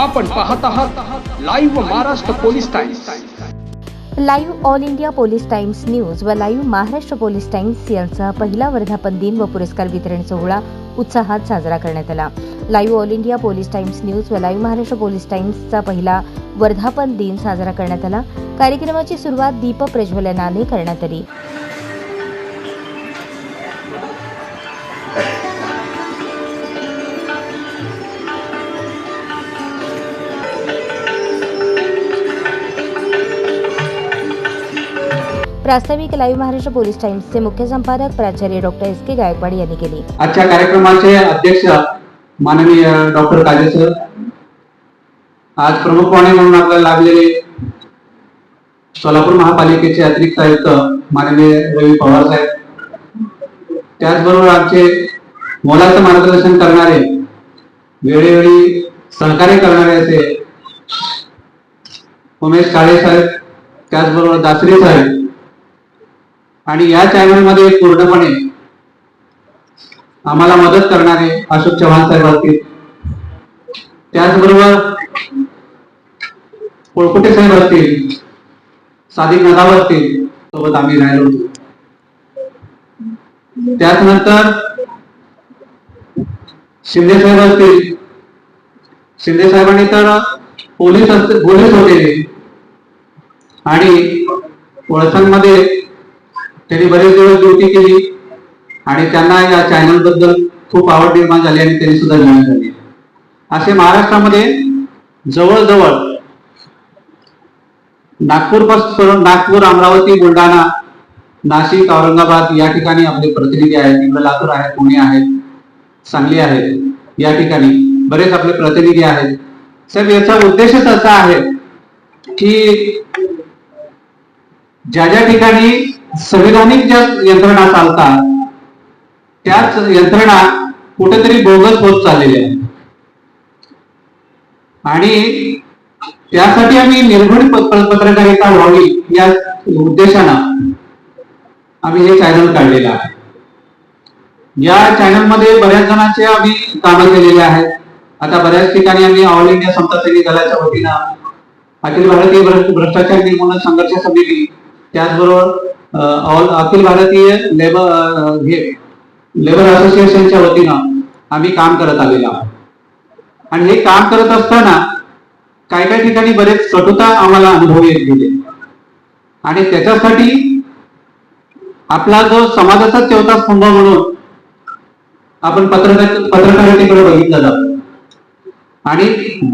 आपण पाहत आहात Live Maharashtra Police Times Live All India Police Times News व लाईव्ह महाराष्ट्र पोलीस टाइम्स यांचा पहिला वर्धापन दिन व पुरस्कार वितरण सोहळा उत्साहात साजरा करण्यात आला. Live All India Police Times News व लाईव्ह महाराष्ट्र पोलीस टाइम्सचा पहिला वर्धापन दिन साजरा करण्यात आला. कार्यक्रमाची सुरुवात दीप प्रज्वलनाने करण्यात आली. प्रास्ताविक लाईव्ह महाराष्ट्र पोलीस टाइम्सचे मुख्य संपादक प्राचार्य डॉक्टर एस के गायकवाड यांनी केली. आजच्या कार्यक्रमाचे अध्यक्ष माननीय डॉक्टर काजे सर. आज प्रमुख पाहुणे म्हणून आपल्याला लाभलेले सोलापूर महापालिकेचे अतिरिक्त आयुक्त माननीय रवी पवार साहेब. त्याचबरोबर आमचे मोलाचं मार्गदर्शन करणारे वेळोवेळी सहकार्य करणारे असे उमेश काळे साहेब त्याचबरोबर दासरे साहेब आणि या चॅनलमध्ये पूर्णपणे आम्हाला मदत करणारे अशोक चव्हाण साहेब असतील. त्याचबरोबर पोळकुटे साहेब असतील सादिक नदाव असतील सोबत आम्ही राहिलो होतो. त्याचनंतर शिंदे साहेब असतील. शिंदे साहेबांनी तर पोलीस असते पोलीस होते. आणि वळसंगमध्ये त्यांनी बरेच दिवस ड्युटी केली आणि त्यांना या चॅनलबद्दल खूप आवड निर्माण झाली आणि त्यांनी सुद्धा जॉईन झाली असे महाराष्ट्रामध्ये जवळजवळ नागपूरपासून नागपूर अमरावती बुलढाणा नाशिक औरंगाबाद या ठिकाणी आपले प्रतिनिधी आहेत. इकडे लातूर आहेत पुणे आहेत सांगली आहेत या ठिकाणी बरेच आपले प्रतिनिधी आहेत. साहेब याचा उद्देशच असा आहे की ज्या ज्या ठिकाणी संविधानिक ज्या यंत्रणा चालतात त्याच यंत्रणा कुठेतरी बोगस होत चाललेल्या आणि त्यासाठी आम्ही निर्भीड पत्रकारिता व्हावी या उद्देशानं आम्ही हे चॅनल काढलेलं आहे. या चॅनलमध्ये बऱ्याच जणांचे आम्ही कामं केलेले आहेत. आता बऱ्याच ठिकाणी आम्ही ऑल इंडिया समता सैनिक दलाच्या वतीनं अखिल भारतीय भ्रष्टाचार निर्मूलन संघर्ष समिती त्याचबरोबर ऑल अखिल भारतीय लेबर हे लेबर असोसिएशनच्या वतीनं आम्ही काम करत आलेलो आहोत. आणि हे काम करत असताना काही काही ठिकाणी बरेच कटुता आम्हाला अनुभव येत गेले. आणि त्याच्यासाठी आपला जो समाजाचा चौथा स्तंभ म्हणून आपण पत्रकार पत्रकारितेकडे बघितलं जातो. आणि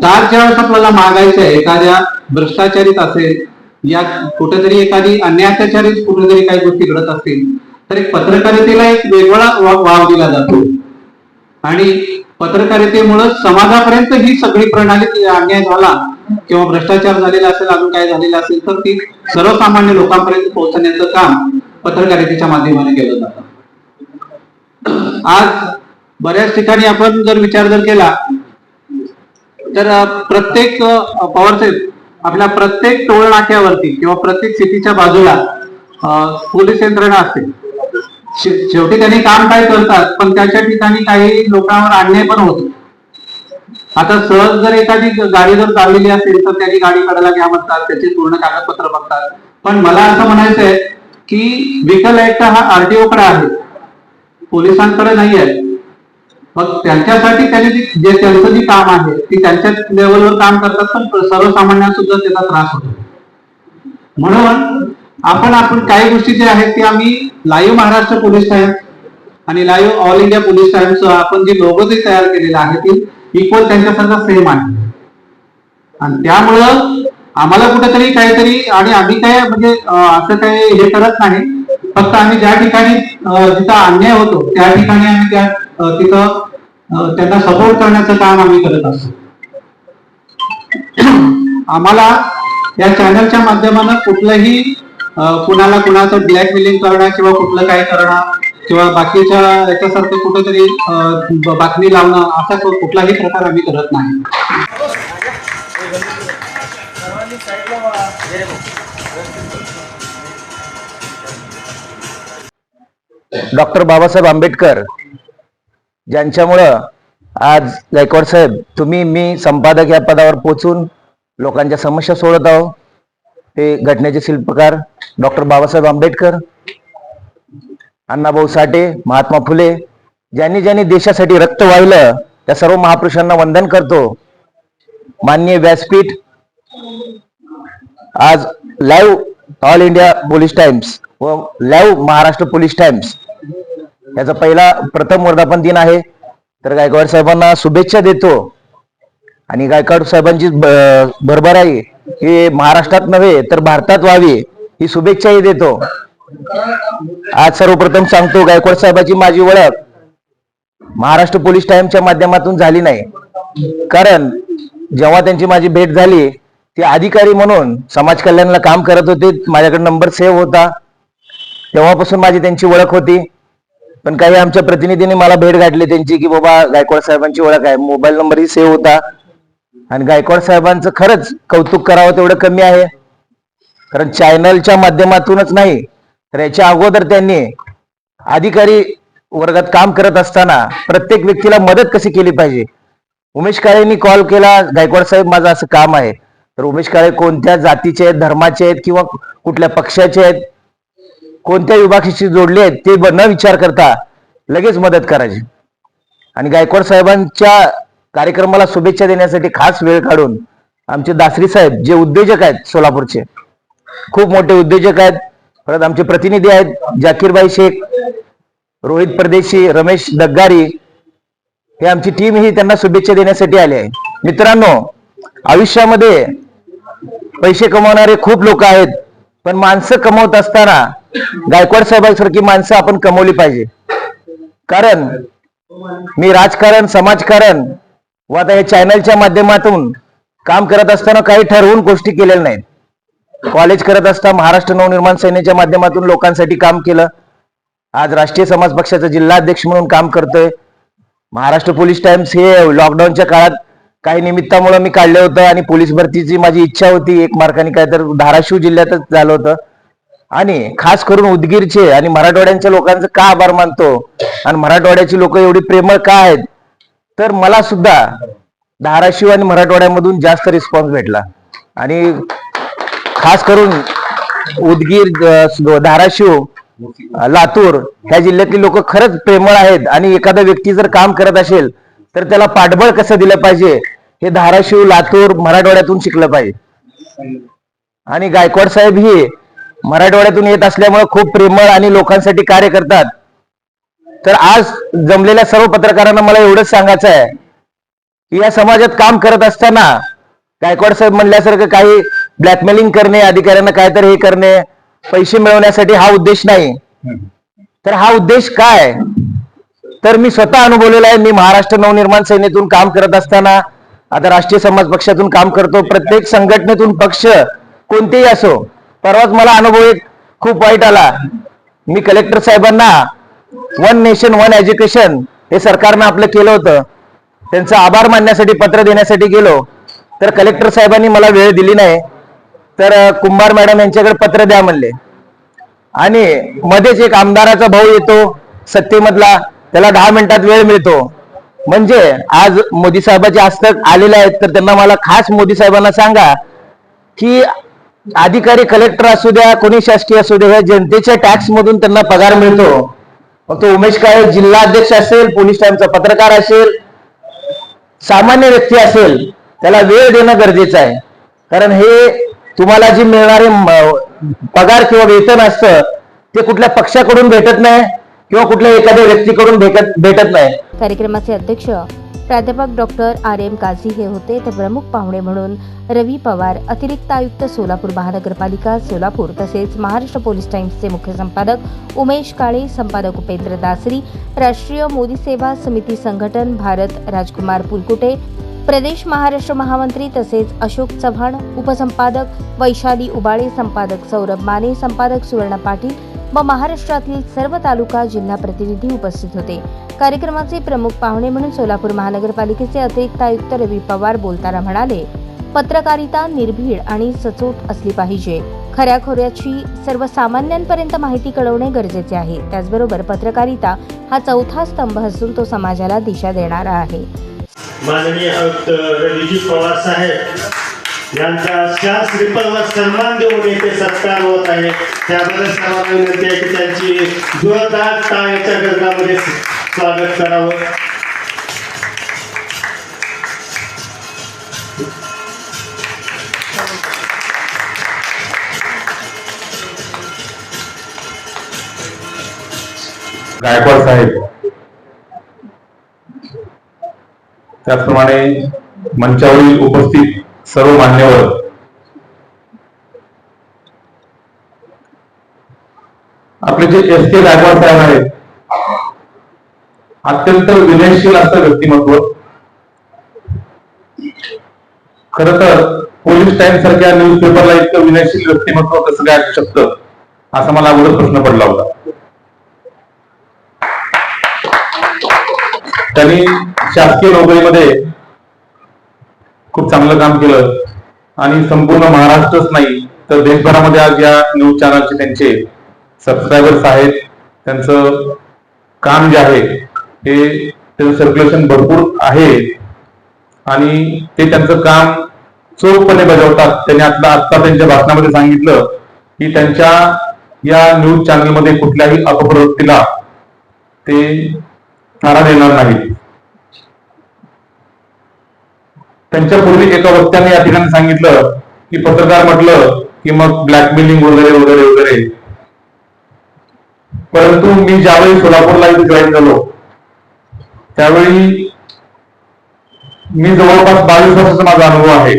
दार ज्यावेळेस आपल्याला मागायचं आहे एखाद्या भ्रष्टाचारीत असेल या कुठेतरी एखादी अन्यायाचारीत कुठेतरी काही गोष्टी घडत असतील तर एक पत्रकारितेला एक वेगळा वा- वाव दिला जातो. आणि पत्रकारितेमुळे समाजापर्यंत ही सगळी प्रणाली अन्याय झाला किंवा भ्रष्टाचार झालेला असेल अजून काय झालेलं असेल तर ती सर्वसामान्य लोकांपर्यंत पोहोचण्याचं काम पत्रकारितेच्या माध्यमाने केलं जातं. आज बऱ्याच ठिकाणी आपण जर विचार जर केला तर प्रत्येक पॉवर पवारसाहेब आपल्या प्रत्येक टोळनाक्यावरती किंवा प्रत्येक सिटीच्या बाजूला पोलीस यंत्रणा असते. शे- शेवटी त्यांनी काम काय करतात पण त्याच्या ठिकाणी काही लोकांवर अन्याय पण होतो. आता सहज जर एखादी गाडी जर चाललेली असेल तर त्याची गाडी काढायला घ्या म्हणतात त्याचे पूर्ण कागदपत्र बघतात. पण मला असं म्हणायचं आहे की व्हीकल ऍक्ट हा आरटीओ कडे आहे. पोलिसांकडे नाही आहे मग त्यांच्यासाठी त्यांनी जे त्यांचं जे काम आहे ती त्यांच्या लेवलवर काम करतात पण सर्वसामान्यांना सुद्धा त्याचा त्रास होतो. म्हणून आपण आपण काही गोष्टी ज्या आहेत ते आम्ही लाईव्ह महाराष्ट्र पोलीस टाइम्स आणि Live All India Police Times आपण जे लोगो जे तयार केलेलं आहे ते इक्वल त्यांच्यासारखं सेम आहे. आणि त्यामुळं आम्हाला कुठेतरी काहीतरी आणि आम्ही काय म्हणजे असं काही हे करत नाही. फक्त आम्ही ज्या ठिकाणी जिथं अन्याय होतो त्या ठिकाणी आम्ही त्या तिथं त्यांना सपोर्ट करण्याचं काम आम्ही करत असतो. आम्हाला या चॅनलच्या माध्यमानं कुठलंही कुणाला कुणाचं ब्लॅकमेलिंग करणं किंवा कुठलं काय करणं किंवा बाकीच्या याच्यासारखं कुठेतरी बातमी लावणं असा कुठलाही प्रकार आम्ही करत नाही. डॉक्टर बाबासाहेब आंबेडकर ज्यांच्यामुळं आज गायकवाड साहेब तुम्ही मी संपादक या पदावर पोचून लोकांच्या समस्या सोडत आहो ते घटनेचे शिल्पकार डॉक्टर बाबासाहेब आंबेडकर अण्णाभाऊ साठे महात्मा फुले ज्यांनी ज्यांनी देशासाठी रक्त वाहिलं त्या सर्व महापुरुषांना वंदन करतो. माननीय व्यासपीठ आज Live All India Police Times व लाईव्ह महाराष्ट्र पोलीस टाइम्स याचा पहिला प्रथम वर्धापन दिन आहे. तर गायकवाड साहेबांना शुभेच्छा देतो. आणि गायकवाड साहेबांची ब- भरभराई ही महाराष्ट्रात नव्हे तर भारतात व्हावी ही शुभेच्छाही देतो. आज सर्वप्रथम सांगतो गायकवाड साहेबाची माझी ओळख महाराष्ट्र पोलीस टाइमच्या माध्यमातून झाली नाही. कारण जेव्हा त्यांची माझी भेट झाली ते अधिकारी म्हणून समाज कल्याणला काम करत होते माझ्याकडे नंबर सेव्ह होता. तेव्हापासून माझी त्यांची ओळख होती. पण काही आमच्या प्रतिनिधींनी मला भेट गाठली त्यांची की बाबा गायकवाड साहेबांची ओळख आहे. मोबाईल नंबरही सेव्ह होता. आणि गायकवाड साहेबांचं खरंच कौतुक करावं तेवढं कमी आहे. कारण चॅनलच्या माध्यमातूनच नाही तर याच्या अगोदर त्यांनी अधिकारी वर्गात काम करत असताना प्रत्येक व्यक्तीला मदत कशी केली पाहिजे? उमेश काळेंनी कॉल केला गायकवाड साहेब माझं असं काम आहे. तर उमेश काळे कोणत्या जातीचे आहेत धर्माचे आहेत किंवा कुठल्या पक्षाचे आहेत कोणत्या विभागाशी जोडले आहेत ते न विचार करता. लगेच मदत करायची. आणि गायकवाड साहेबांच्या कार्यक्रमाला शुभेच्छा देण्यासाठी खास वेळ काढून आमचे दासरी साहेब जे उद्योजक आहेत सोलापूरचे खूप मोठे उद्योजक आहेत. परत आमचे प्रतिनिधी आहेत जाकीरबाई शेख रोहित परदेशी रमेश दग्गारी. हे आमची टीम ही त्यांना शुभेच्छा देण्यासाठी आली आहे. मित्रांनो आयुष्यामध्ये पैसे कमवणारे खूप लोक आहेत पण माणसं कमवत असताना गायकवाड साहेबांसारखी माणसं आपण कमवली पाहिजे. कारण मी राजकारण समाजकारण व आता या चॅनलच्या माध्यमातून काम करत असताना काही ठरवून गोष्टी केलेल्या नाहीत. कॉलेज करत असता महाराष्ट्र नवनिर्माण सेनेच्या माध्यमातून लोकांसाठी काम केलं. आज राष्ट्रीय समाज पक्षाचा जिल्हाध्यक्ष म्हणून काम करतोय. महाराष्ट्र पोलीस टाइम्स हे लॉकडाऊनच्या काळात काही निमित्तामुळे मी काढलं होतं आणि पोलीस भरतीची माझी इच्छा होती. एक मार्काने काय तर धाराशिव जिल्ह्यातच झालं होतं. आणि खास करून उदगीरचे आणि मराठवाड्यांच्या लोकांचं का आभार मानतो? आणि मराठवाड्याची लोक एवढी प्रेमळ का आहेत? तर मला सुद्धा धाराशिव आणि मराठवाड्यामधून जास्त रिस्पॉन्स भेटला. आणि खास करून उदगीर धाराशिव लातूर ह्या जिल्ह्यातली लोक खरंच प्रेमळ आहेत. आणि एखादा व्यक्ती जर काम करत असेल तर त्याला पाठबळ कसं दिलं पाहिजे? हे धाराशिव लातूर मराठवाड्यातून शिकलं पाहिजे. आणि गायकवाड साहेब ही मराठवाड्यातून येत असल्यामुळे खूप प्रेमळ आणि लोकांसाठी कार्य करतात. तर आज जमलेल्या सर्व पत्रकारांना मला एवढंच सांगायचं आहे की या समाजात काम करत असताना गायकवाड साहेब म्हणल्यासारखं काही ब्लॅकमेलिंग करणे अधिकाऱ्यांना काहीतरी हे करणे पैसे मिळवण्यासाठी हा उद्देश नाही. तर हा उद्देश काय? तर मी स्वतः अनुभवलेला आहे मी महाराष्ट्र नवनिर्माण सेनेतून काम करत असताना आता राष्ट्रीय समाज पक्षातून काम करतो प्रत्येक संघटनेतून पक्ष कोणतेही असो परवाच मला अनुभव एक खूप वाईट आला. मी कलेक्टर साहेबांना वन नेशन वन एज्युकेशन हे सरकारनं आपलं केलं होतं. त्यांचं आभार मानण्यासाठी पत्र देण्यासाठी गेलो. तर कलेक्टर साहेबांनी मला वेळ दिली नाही. तर कुंभार मॅडम यांच्याकडे पत्र द्या म्हणले. आणि मध्येच एक आमदाराचा भाऊ येतो सत्तेमधला. त्याला दहा मिनिटात वेळ मिळतो. म्हणजे आज मोदी साहेबाचे हस्तक आलेले आहेत. तर त्यांना मला खास मोदी साहेबांना सांगा की अधिकारी कलेक्टर असू द्या कोणी शासकीय असू द्या जनतेच्या टॅक्स मधून त्यांना पगार मिळतो. मग तो उमेश काळे जिल्हा अध्यक्ष असेल पोलीस टाईमचा पत्रकार असेल सामान्य व्यक्ती असेल त्याला वेळ देणं गरजेचं आहे. कारण हे तुम्हाला जे मिळणारे पगार किंवा वेतन असतं ते कुठल्या पक्षाकडून भेटत नाही किंवा कुठल्या एखाद्या व्यक्तीकडून भेटत भेटत नाही. कार्यक्रमाचे अध्यक्ष प्राध्यापक डॉक्टर आर एम काझी हे होते तर प्रमुख पाहुणे म्हणून. रवी पवार अतिरिक्त आयुक्त सोलापूर महानगरपालिका सोलापूर तसेच महाराष्ट्र पोलीस टाइम्सचे मुख्य संपादक उमेश काळे संपादक उपेंद्र दासरी राष्ट्रीय मोदी सेवा समिती संघटन भारत राजकुमार पुलकुटे प्रदेश महाराष्ट्र महामंत्री तसेच अशोक चव्हाण उपसंपादक वैशाली उबाळे संपादक सौरभ माने संपादक सुवर्ण पाटील व महाराष्ट्रातील सर्व तालुका जिल्हा प्रतिनिधी उपस्थित होते. कार्यक्रमाचे प्रमुख पाहुणे म्हणून सोलापूर महानगरपालिकेचे अतिरिक्त आयुक्त रवी पवार बोलताना म्हणाले पत्रकारिता निर्भीड आणि सचोट असली पाहिजे. खऱ्याखोऱ्याची सर्वसामान्यांपर्यंत माहिती कळवणे गरजेचे आहे. त्याचबरोबर पत्रकारिता हा चौथा स्तंभ असून तो समाजाला दिशा देणारा आहे. माननीय आयुक्त रणजित पवार साहेब यांचा शास्त्री सन्मान देऊन येथे सत्कार होत आहे. त्याबद्दल सर्वांना विनंती आहे की त्यांची जोरदार टाळ्याच्या गजरामध्ये स्वागत करावं. गायकवाड साहेब त्याचप्रमाणे मंचावरील उपस्थित सर्व मान्यवर आपले जे एस के गायकवाड साहेब आहेत अत्यंत विनयशील असं व्यक्तिमत्व. खर तर पोलीस टाइम सारख्या न्यूज पेपरला इतकं विनयशील व्यक्तिमत्व कसं काय असू शकतं असा मला अगोदर प्रश्न पडला होता. त्यांनी शासकीय नोकरीमध्ये खूप चांगलं काम केलं आणि संपूर्ण महाराष्ट्रच नाही तर देशभरामध्ये आज या न्यूज चॅनलचे त्यांचे सबस्क्रायबर्स आहेत त्यांचं काम जे आहे हे त्याचं सर्क्युलेशन भरपूर आहे. आणि ते त्यांचं काम चोखपणे बजावतात. त्यांनी आता आता त्यांच्या भाषणामध्ये सांगितलं की त्यांच्या या न्यूज चॅनलमध्ये कुठल्याही अपप्रवृत्तीला ते नारा देणार नाहीत. त्यांच्या पूर्वी एका वक्त्याने या ठिकाणी सांगितलं की पत्रकार म्हटलं की मग ब्लॅकमेलिंग वगैरे वगैरे वगैरे. परंतु मी ज्यावेळी सोलापूरला इथे जॉईन झालो त्यावेळी मी जवळपास बावीस वर्षाचा माझा अनुभव आहे.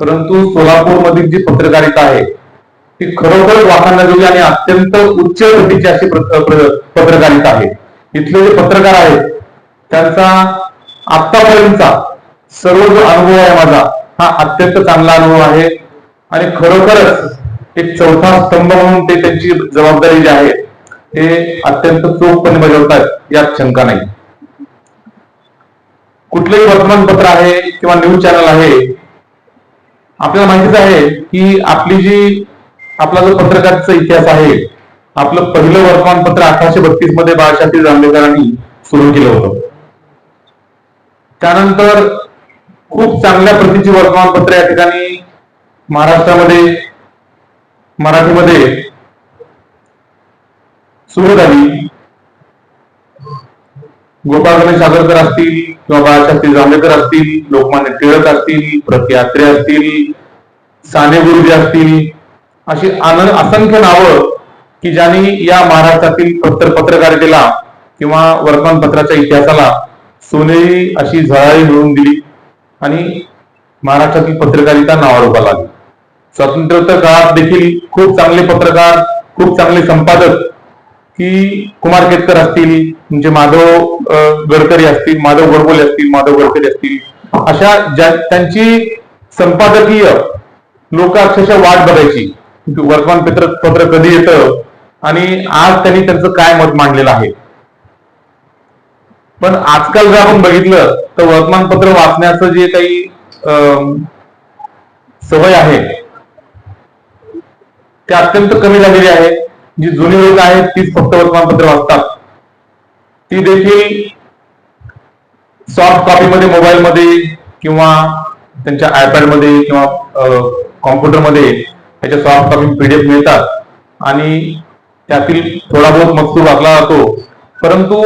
परंतु सोलापूर मधील जी पत्रकारिता आहे ती खरोखर वाखाणण्याजोगी आणि अत्यंत उच्च गतीची अशी पत्रकारिता आहे. इथले जे पत्रकार आहेत त्यांचा आतापर्यंतचा सर्व जो अनुभव आहे माझा हा अत्यंत चांगला अनुभव आहे. आणि खरोखरच एक चौथा स्तंभ म्हणून ते त्यांची जबाबदारी जी आहे ते अत्यंत चोखपणे बजावतात यात शंका नाही. कुठलंही वर्तमानपत्र आहे किंवा न्यूज चॅनल आहे आपल्याला माहितीच आहे की आपली जी आपला जो पत्रकाराचा इतिहास आहे आपलं पहिलं वर्तमानपत्र अठराशे बत्तीसमध्ये बाळशास्त्री जांभेकरांनी सुरू केलं होतं. त्यानंतर खूप चांगल्या प्रतीची वर्तमानपत्र या ठिकाणी महाराष्ट्रामध्ये मराठीमध्ये सुरू झाली गोपाळ गणेश आगरकर असतील किंवा बाळशास्त्री जांभेकर असतील लोकमान्य टिळक असतील प्रतियात्रे असतील साने गुरुजी असतील अशी अन- असंख्य नावं की ज्यांनी या महाराष्ट्रातील पत्र पत्रकारितेला किंवा वर्तमानपत्राच्या इतिहासाला सोनेरी अशी झळाळी मिळवून दिली आणि महाराष्ट्रातील पत्रकारिता नावारूपाला लागली स्वातंत्र्योत्तर काळात देखील खूप चांगले पत्रकार खूप चांगले संपादक की कुमार केतकर असतील म्हणजे माधव गडकरी असतील माधव गडबोले असतील माधव गडकरी असतील अशा ज्या त्यांची संपादकीय लोक अक्षरशः वाट बघायची. वर्तमानपत्र पत्र कधी येतं आणि आज त्यांनी त्यांचं काय मत मांडलेलं आहे. पण आजकाल जर आपण बघितलं तर वर्तमानपत्र वाचण्याचं जे काही अं, सवय आहे ते अत्यंत कमी झालेली आहे. जी जुनी लोक आहेत तीच फक्त वर्तमानपत्र वाचतात. ती देखील सॉफ्ट कॉपीमध्ये मोबाईलमध्ये किंवा त्यांच्या आयपॅडमध्ये किंवा कॉम्प्युटरमध्ये त्याच्या सॉफ्ट कॉपी पीडीएफ मिळतात. आणि त्यातील थोडा बहुत मजकूर वाचला जातो. परंतु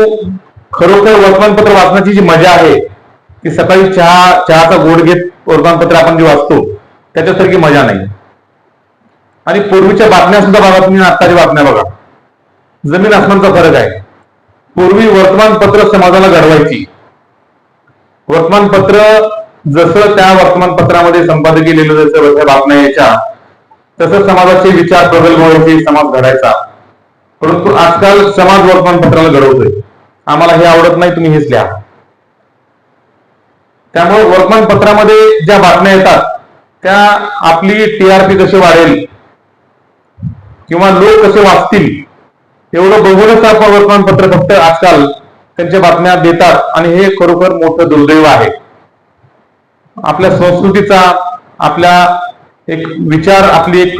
खरोखर वर्तमानपत्र वाचण्याची जी मजा आहे ती सकाळी चहा चहाचा गोड घेत वर्तमानपत्र आपण जे वाचतो त्याच्यासारखी मजा नाही. आणि पूर्वीच्या बातम्या सुद्धा बघा तुम्ही आत्ताच्या बातम्या बघा. जमीन आसमानचा फरक आहे. पूर्वी वर्तमानपत्र समाजाला घडवायची. वर्तमानपत्र जसं त्या वर्तमानपत्रामध्ये संपादकीय लिहिलं जसं बातम्या यायच्या तसं समाजाचे विचार प्रगल्भ व्हायचे समाज घडायचा. परंतु आजकाल समाज वर्तमानपत्राला घडवतोय. आम्हाला हे आवडत नाही तुम्ही हेच लिहा. त्यामुळे वर्तमानपत्रामध्ये ज्या बातम्या येतात त्या आपली टीआरपी कशी वाढेल किंवा लोक कसे वाचतील? एवढं बघूनच आपण वर्तमानपत्र फक्त आजकाल त्यांच्या बातम्या देतात आणि हे खरोखर मोठं दुर्दैव आहे. आपल्या संस्कृतीचा आपल्या एक विचार आपली एक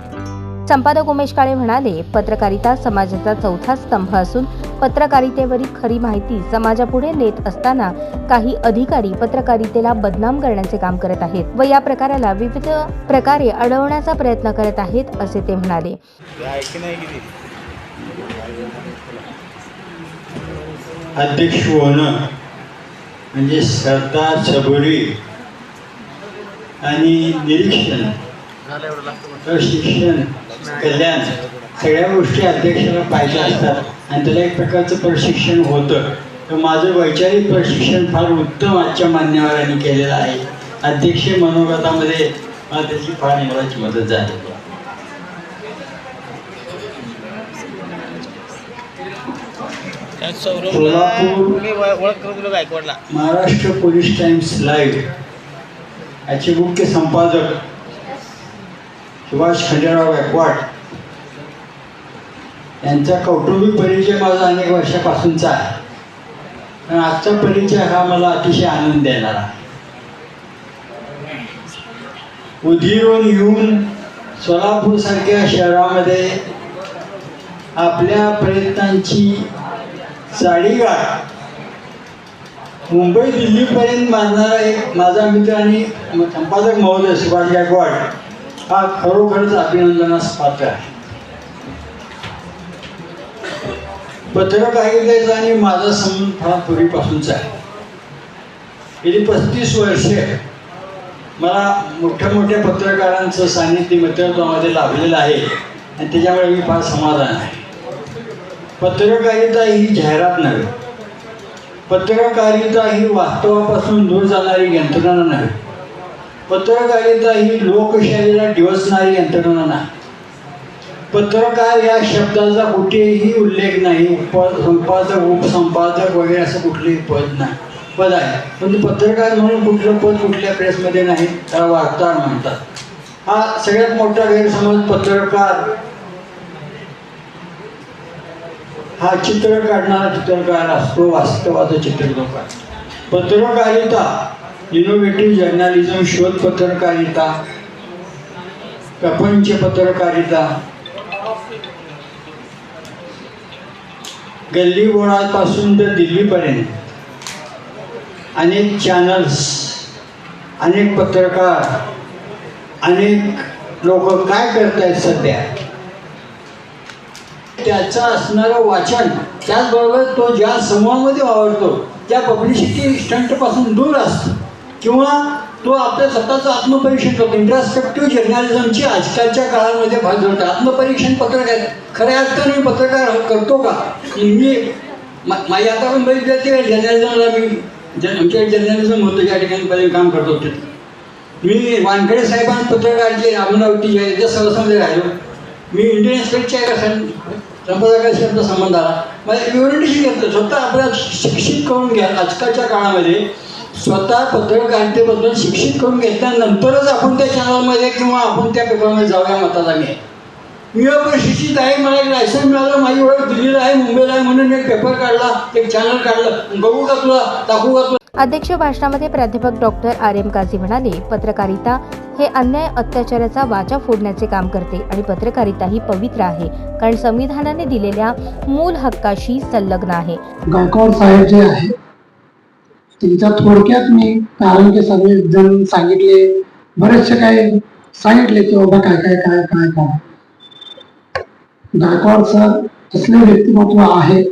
संपादक उमेश काळे म्हणाले पत्रकारिता समाजाचा चौथा स्तंभ असून पत्रकारितेवरील खरी माहिती समाजापुढे नेत असताना काही अधिकारी पत्रकारितेला बदनाम करण्याचे काम करत आहेत व या प्रकाराला विविध प्रकारे अडवण्याचा प्रयत्न करत आहेत असे ते म्हणाले. अध्यक्ष होणं म्हणजे श्रद्धा सबुरी आणि निरीक्षण प्रशिक्षण कल्याण सगळ्या गोष्टी अध्यक्षाला पाहिजे असतात. आणि त्याला एक प्रकारचं प्रशिक्षण होतं. तर माझं वैचारिक प्रशिक्षण फार उत्तम आजच्या मान्यवरांनी केलेलं आहे. अध्यक्ष मनोगतामध्ये मला त्याची फार मोलाची मदत झाली. महाराष्ट्र पोलीस टाइम्स लाईव्ह याचे मुख्य संपादक सुभाष खंडेराव गायकवाड यांचा कौटुंबिक परिचय माझा अनेक वर्षापासूनचा आहे. पण आजचा परिचय हा मला अतिशय आनंद देणारा उधिरून येऊन सोलापूरसारख्या शहरामध्ये आपल्या प्रयत्नांची चाळीगाठ मुंबई दिल्लीपर्यंत मारणारा एक माझा मित्र आणि संपादक महोदय सुभाष गायकवाड हा खरोखरच अभिनंदनास पात्र आहे पत्रकारितेचा आणि माझा संबंध फार पूर्वीपासूनचा आहे. गेली पस्तीस वर्षे मला मोठ्या मोठ्या पत्रकारांचं सान्निध्य मित्रत्वामध्ये लाभलेलं आहे आणि त्याच्यामुळे मी फार समाधान आहे. पत्रकारिता ही जाहिरात नव्हे. पत्रकारिता ही वास्तवापासून दूर जाणारी यंत्रणा नव्हे. पत्रकारिता ही लोकशाहीला डिवचणारी यंत्रणा नाही. पत्रकार या शब्दाचा कुठेही उल्लेख नाही. उप संपादक उपसंपादक वगैरे असं कुठलंही पद नाही. पद आहे. पण पत्रकार म्हणून कुठलं पद कुठल्या प्रेसमध्ये नाही त्याला वार्ताहर म्हणतात. हा सगळ्यात मोठा गैरसमज पत्रकार. हा चित्र काढणारा चित्रकार असतो वास्तवाचा चित्रकार. पत्रकारिता इनोव्हेटिव्ह जर्नालिझम शोध पत्रकारिता प्रपंच पत्रकारिता गल्ली बोळापासून तर दिल्लीपर्यंत. अनेक चॅनल्स अनेक पत्रकार अनेक लोक काय करतायत सध्या? त्याचं असणारं वाचन त्याचबरोबर तो ज्या समूहामध्ये वावरतो त्या पब्लिसिटी स्टंटपासून दूर असतो. किंवा तो आपल्या स्वतःचं आत्मपरीक्षण करतो. इंट्रास्पेक्टिव्ह जर्नलिझमची आजकालच्या काळामध्ये भाग धरतो. आत्मपरीक्षण पत्रकार खऱ्या अर्थाने मी पत्रकार करतो का? मी माझी आता पण बरीच ते जर्नलिझमला मी जन आमच्या जर्नलिझम होतं या ठिकाणी पहिले काम करतो होते. मी वानखडे साहेबांना पत्रकारचे अमरावती जे आहे. त्या सहसामध्ये राहिलो. मी इंडियन एक्सप्रेसच्या एका सं संपादकाशी आमचा संबंध आला. मला युनिटीशी घेतलं स्वतः आपल्याला शिक्षित करून घ्या. आजकालच्या काळामध्ये स्वतः पत्रकारितेबद्दल शिक्षित करून घेतल्यानंतरच आपण त्या चॅनलमध्ये किंवा आपण त्या पेपरमध्ये जाऊया मताचा मी. मी अप्रशिक्षित आहे मला एक लायसन मिळालं माझी ओळख दिल्लीला आहे मुंबईला आहे म्हणून एक पेपर काढला एक चॅनल काढलं बघू का तुला टाकू का तुला अध्यक्ष भाषणामध्ये प्राध्यापक डॉक्टर आर एम काझी म्हणाले पत्रकारिता हे अन्याय अत्याचाराचा वाचा फोडण्याचे काम करते आणि पत्रकारिता ही पवित्र आहे कारण संविधानाने दिलेल्या मूल हक्काशी संलग्न आहे. गायकवाड साहेब जे आहे त्यांच्या थोडक्यात मी कारण की सगळे जण सांगितले बरेचसे काय सांगितले की बाबा काय काय काय काय काय. गायकवाड सर असले व्यक्तिमत्व आहे.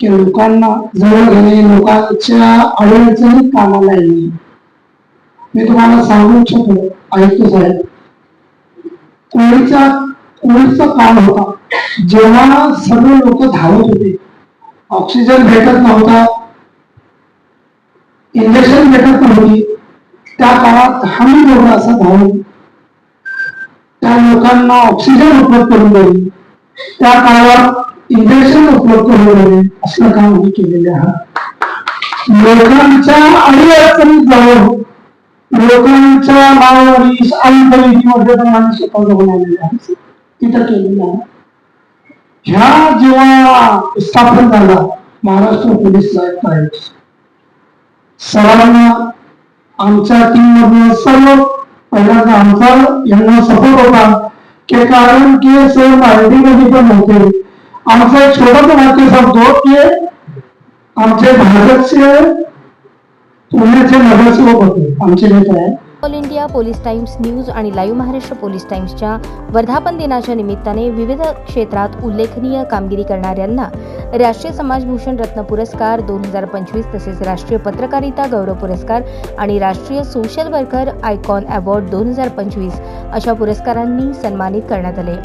की लोकांना जवळ घेणे लोकांच्या अडचणी कामाला येणे. मी तुम्हाला सांगू इच्छितो आयुक्त साहेब कोळीचा कोळीचा काळ होता. जेव्हा सर्व लोक धावत होते. ऑक्सिजन भेटत नव्हता. इंजेक्शन भेटत नव्हती त्या काळात हमी लोक असं धावून त्या लोकांना ऑक्सिजन उपलब्ध करून देईल त्या काळात इंजेक्शन उपलब्ध करून देणे असं काम आम्ही केलेले आहात लोकांच्या अडीअडचणीत जाऊन लोकांच्या नावावरील अल्पविधीमध्ये पण आम्ही स्वतः बनवलेले आलेले तिथं केलेलं आहे. ह्या जेव्हा स्थापन झाला महाराष्ट्र पोलीस आयुक्त आहे सर्वांना आमच्या टीम मधून सर्व पहिल्यांदा आमचा यांना सपोर्ट होता की कारण की सर मराठी मध्ये पण होते आमचं एक छोटंसं वाक्य सांगतो की आमचे भाजपचे पुण्याचे नगरसेवक होते आमचे नेते. आहे All India Police Times News आणि लाईव्ह महाराष्ट्र पोलीस टाइम्सच्या वर्धापन दिनाच्या निमित्ताने विविध क्षेत्रात उल्लेखनीय कामगिरी करणाऱ्यांना राष्ट्रीय समाजभूषण रत्न पुरस्कार दोन हजार पंचवीस तसेच राष्ट्रीय पत्रकारिता गौरव पुरस्कार आणि राष्ट्रीय सोशल वर्कर आयकॉन अवॉर्ड दोन हजार पंचवीस अशा पुरस्कारांनी सन्मानित करण्यात आले.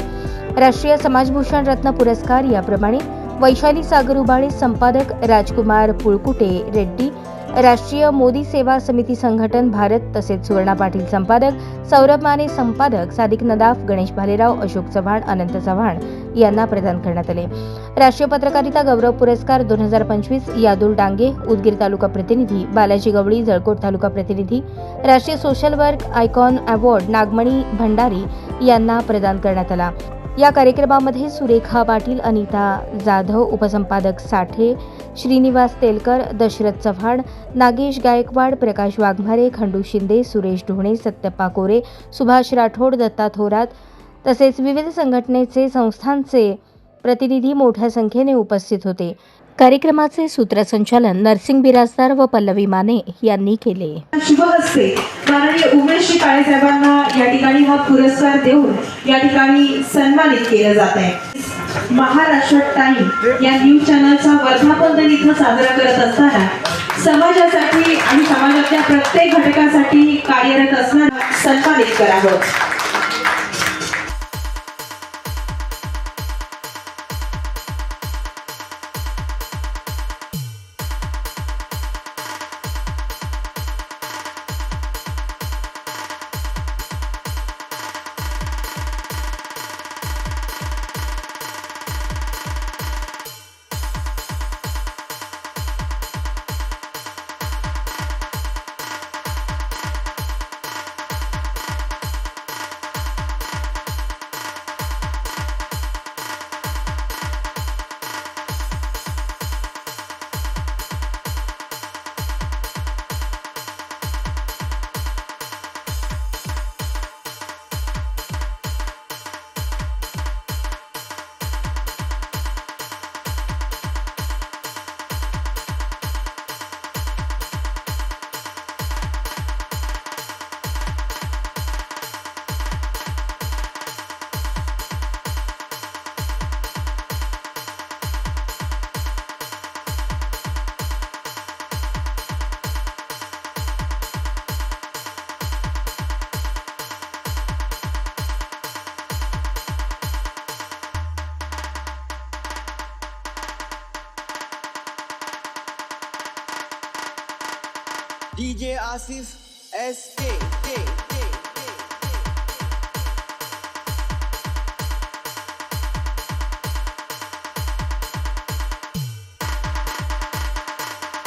राष्ट्रीय समाजभूषण रत्न पुरस्कार याप्रमाणे वैशाली सागर उबाळे संपादक राजकुमार पुळकुटे रेड्डी राष्ट्रीय मोदी सेवा समिती संघटन भारत तसेच सुवर्णा पाटील संपादक सौरभ माने संपादक सादिक नदाफ गणेश भालेराव अशोक चव्हाण अनंत चव्हाण यांना प्रदान करण्यात आले. राष्ट्रीय पत्रकारिता गौरव पुरस्कार दोन हजार पंचवीस यादुल डांगे उदगीर तालुका प्रतिनिधी बालाजी गवळी जळकोट तालुका प्रतिनिधी राष्ट्रीय social work icon award Nagmani Bhandari यांना प्रदान करण्यात आला. या कार्यक्रमामध्ये सुरेखा पाटील अनिता जाधव उपसंपादक साठे श्रीनिवास तेलकर दशरथ चव्हाण नागेश गायकवाड प्रकाश वाघमारे खंडू शिंदे सुरेश ढोणे सत्यप्पा कोरे सुभाष राठोड दत्ता थोरात तसेच विविध संघटनेचे संस्थांचे प्रतिनिधी मोठ्या संख्येने उपस्थित होते. कार्यक्रमाचे सूत्रसंचालन नरसिंग बिराजदार व पल्लवी माने यांनी केले. शुभ हस्ते माननीय उमेश काळे साहेबांना या ठिकाणी हा पुरस्कार देऊन या ठिकाणी सन्मानित केलं जात आहे. महाराष्ट्र टाइम या न्यूज चॅनलचा वर्धापन दिन इथं साजरा करत असताना समाजासाठी आणि समाजातल्या प्रत्येक घटकासाठी कार्यरत असणारा सन्मानित करावं. DJ Asif S K K.